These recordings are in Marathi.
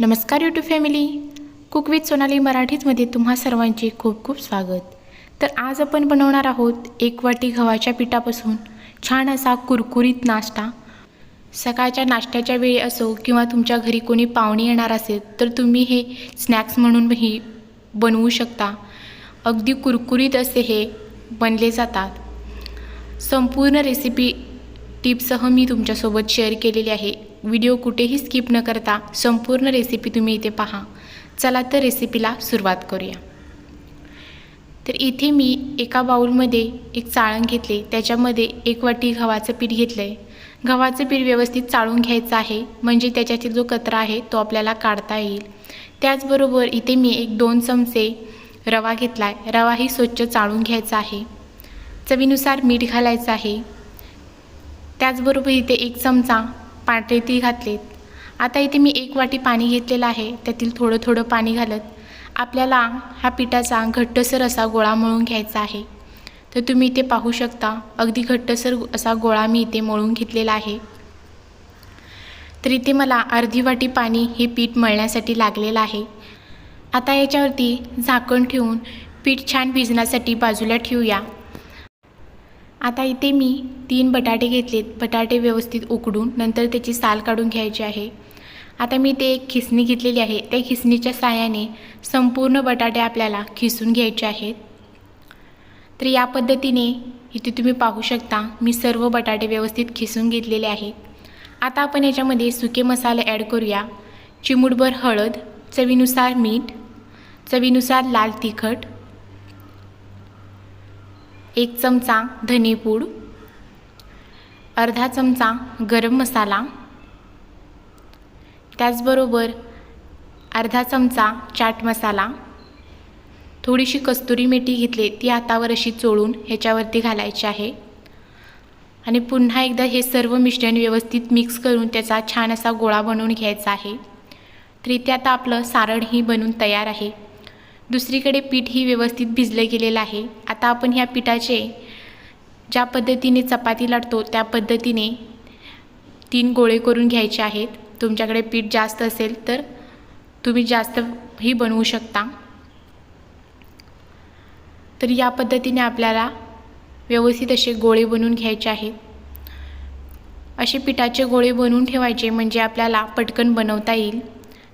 नमस्कार YouTube family cook with Sonali मराठीतमध्ये तुम्हा सर्वांचे खूप खूप स्वागत. तर आज आपण बनवणार आहोत एक वाटी गव्हाच्या पिठापासून छान असा कुरकुरीत नाश्ता. सकाळच्या नाश्त्याच्या वेळी असो किंवा तुमच्या घरी कोणी पाहुणे येणार असेल तर तुम्ही हे स्नॅक्स म्हणूनही बनवू शकता. अगदी कुरकुरीत असे हे बनले जातात. संपूर्ण रेसिपी टिपसह मी तुमच्यासोबत शेअर केलेली आहे. व्हिडिओ कुठेही स्किप न करता संपूर्ण रेसिपी तुम्ही इथे पहा. चला तर रेसिपीला सुरुवात करूया. तर इथे मी एका बाऊलमध्ये एक चाळण घेतले. त्याच्यामध्ये एक वाटी गव्हाचं पीठ घेतलं आहे गव्हाचं पीठ व्यवस्थित चाळून घ्यायचं आहे. म्हणजे त्याच्यातील जो कचरा आहे तो आपल्याला काढता येईल. त्याचबरोबर इथे मी एक दोन चमचे रवा घेतला आहे रवाही स्वच्छ चाळून घ्यायचा आहे. चवीनुसार मीठ घालायचं आहे. त्याचबरोबर इथे एक चमचा पांढरे ती घातलेत. आता इथे मी एक वाटी पाणी घेतलेलं आहे त्यातील थोडं थोडं पाणी घालत. आपल्याला हा पिठाचा घट्टसर असा गोळा मळून घ्यायचा आहे. तर तुम्ही इथे पाहू शकता अगदी घट्टसर असा गोळा मी इथे मळून घेतलेला आहे. तर इथे मला अर्धी वाटी पाणी हे पीठ मळण्यासाठी लागलेलं आहे. आता याच्यावरती झाकण ठेवून पीठ छान भिजण्यासाठी बाजूला ठेवूया. आता इथे मी तीन बटाटे घेतलेत. बटाटे व्यवस्थित उकडून नंतर त्याची साल काढून घ्यायची आहे. आता मी ते एक खिसणी घेतलेली आहे. त्या खिसणीच्या साहाय्याने संपूर्ण बटाटे आपल्याला खिसून घ्यायचे आहेत. तर या पद्धतीने इथे तुम्ही पाहू शकता मी सर्व बटाटे व्यवस्थित खिसून घेतलेले आहेत. आता आपण याच्यामध्ये सुके मसाले ॲड करूया. चिमूटभर हळद चवीनुसार मीठ चवीनुसार लाल तिखट एक चमचा धनेपूड अर्धा चमचा गरम मसाला त्याचबरोबर अर्धा चमचा चाट मसाला थोडीशी कस्तुरी मेथी घेतली ती हातावर अशी चोळून ह्याच्यावरती घालायची आहे. आणि पुन्हा एकदा हे सर्व मिश्रण व्यवस्थित मिक्स करून त्याचा छान असा गोळा बनवून घ्यायचा आहे. तर इथे आता आपलं सारणही बनून तयार आहे. दुसरीकडे पीठ ही व्यवस्थित भिजलं गेलेलं आहे. आता आपण ह्या पिठाचे ज्या पद्धतीने चपाती लाटतो त्या पद्धतीने तीन गोळे करून घ्यायचे आहेत. तुमच्याकडे पीठ जास्त असेल तर तुम्ही जास्तही बनवू शकता. तर या पद्धतीने आपल्याला व्यवस्थित असे गोळे बनवून घ्यायचे आहेत. असे पिठाचे गोळे बनवून ठेवायचे म्हणजे आपल्याला पटकन बनवता येईल.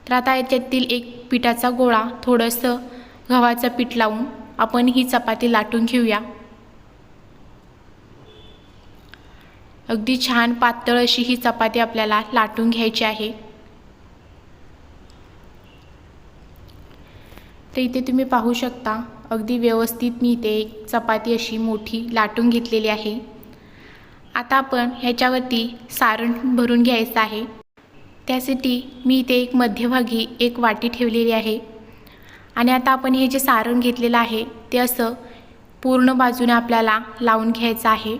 तर आता याच्यातील एक पिठाचा गोळा थोडंसं गव्हाचं पीठ लावून आपण ही चपाती लाटून घेऊया. अगदी छान पातळ अशी ही चपाती आपल्याला लाटून घ्यायची आहे. तर इथे तुम्ही पाहू शकता अगदी व्यवस्थित मी इथे एक चपाती अशी मोठी लाटून घेतलेली आहे. आता आपण ह्याच्यावरती सारण भरून घ्यायचं आहे. त्यासाठी मी इथे एक मध्यभागी एक वाटी ठेवलेली आहे. आणि आता आपण हे जे सारण घेतलेलं आहे ते असं पूर्ण बाजूने आपल्याला लावून घ्यायचं आहे.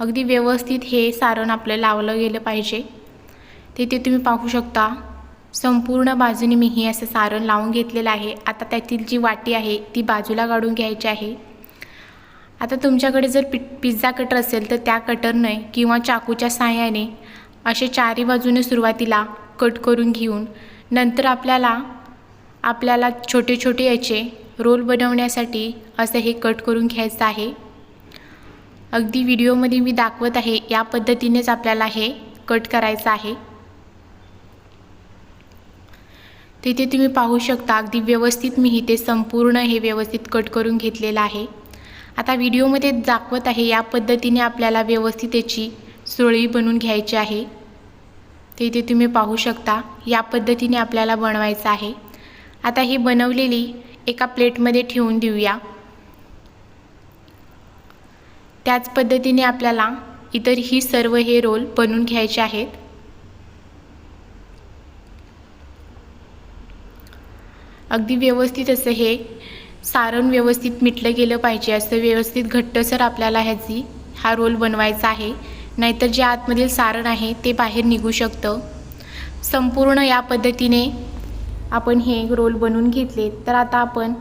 अगदी व्यवस्थित हे सारण आपलं लावलं गेलं पाहिजे. तिथे तुम्ही पाहू शकता संपूर्ण बाजूने मी हे असं सारण लावून घेतलेलं आहे. आता त्यातील जी वाटी आहे ती बाजूला काढून घ्यायची आहे. आता तुमच्याकडे जर पि पिझ्झा कटर असेल तर त्या कटरने किंवा चाकूच्या साह्याने असे चारी बाजूने सुरुवातीला कट करून घेऊन नंतर आपल्याला आपल्याला छोटे छोटे याचे रोल बनवण्यासाठी असं हे कट करून घ्यायचं आहे. अगदी व्हिडिओमध्ये मी दाखवत आहे या पद्धतीनेच आपल्याला हे कट करायचं आहे. तिथे तुम्ही पाहू शकता अगदी व्यवस्थित मी इथे संपूर्ण हे व्यवस्थित कट करून घेतलेलं आहे. आता व्हिडिओमध्ये दाखवत आहे या पद्धतीने आपल्याला व्यवस्थित याची सुरळी बनवून घ्यायची आहे. ते इथे तुम्ही पाहू शकता या पद्धतीने आपल्याला बनवायचं आहे. आता ही बनवलेली एका प्लेटमध्ये ठेवून देऊया. त्याच पद्धतीने आपल्याला इतर ही सर्व हे रोल बनवून घ्यायचे आहेत. अगदी व्यवस्थित असं हे सारण व्यवस्थित मिटलं गेलं पाहिजे असं व्यवस्थित घट्टसर आपल्याला ह्याची हा रोल बनवायचा आहे. नाहीतर जे आतमधील सारण आहे ते बाहेर निघू शकतं. संपूर्ण या पद्धतीने आपण हे रोल बनवून घेतले तर आता आपण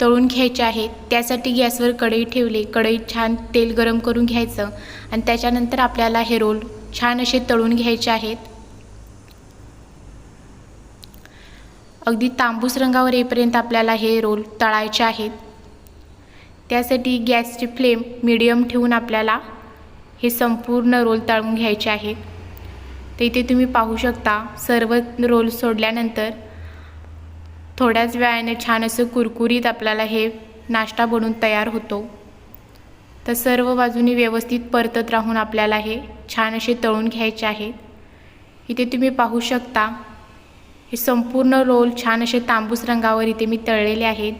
तळून घ्यायचे आहेत. त्यासाठी गॅसवर कढई ठेवले. कढईत छान तेल गरम करून घ्यायचं. आणि त्याच्यानंतर आपल्याला हे रोल छान असे तळून घ्यायचे आहेत. अगदी तांबूस रंगावर येईपर्यंत आपल्याला हे रोल तळायचे आहेत. त्यासाठी गॅसची फ्लेम मिडियम ठेवून आपल्याला हे संपूर्ण रोल तळून घ्यायचे आहेत. तर इथे तुम्ही पाहू शकता सर्व रोल सोडल्यानंतर थोड्याच वेळाने छान असं कुरकुरीत आपल्याला हे नाश्ता बनून तयार होतो. तर सर्व बाजूनी व्यवस्थित परतत राहून आपल्याला हे छान असे तळून घ्यायचे आहे. इथे तुम्ही पाहू शकता हे संपूर्ण रोल छान असे तांबूस रंगावर इथे मी तळलेले आहेत.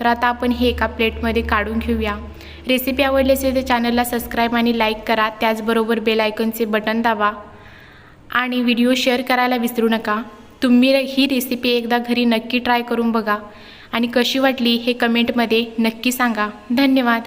तर आता आपण हे एका प्लेटमध्ये काढून घेऊया. रेसिपी आवडली असेल तर चॅनलला सबस्क्राईब आणि लाईक करा. त्याचबरोबर बेल आयकनचे बटन दाबा. आणि व्हिडिओ शेअर करायला विसरू नका. तुम्ही ही रेसिपी एकदा घरी नक्की ट्राय करून बघा. आणि कशी वाटली हे कमेंटमध्ये नक्की सांगा. धन्यवाद.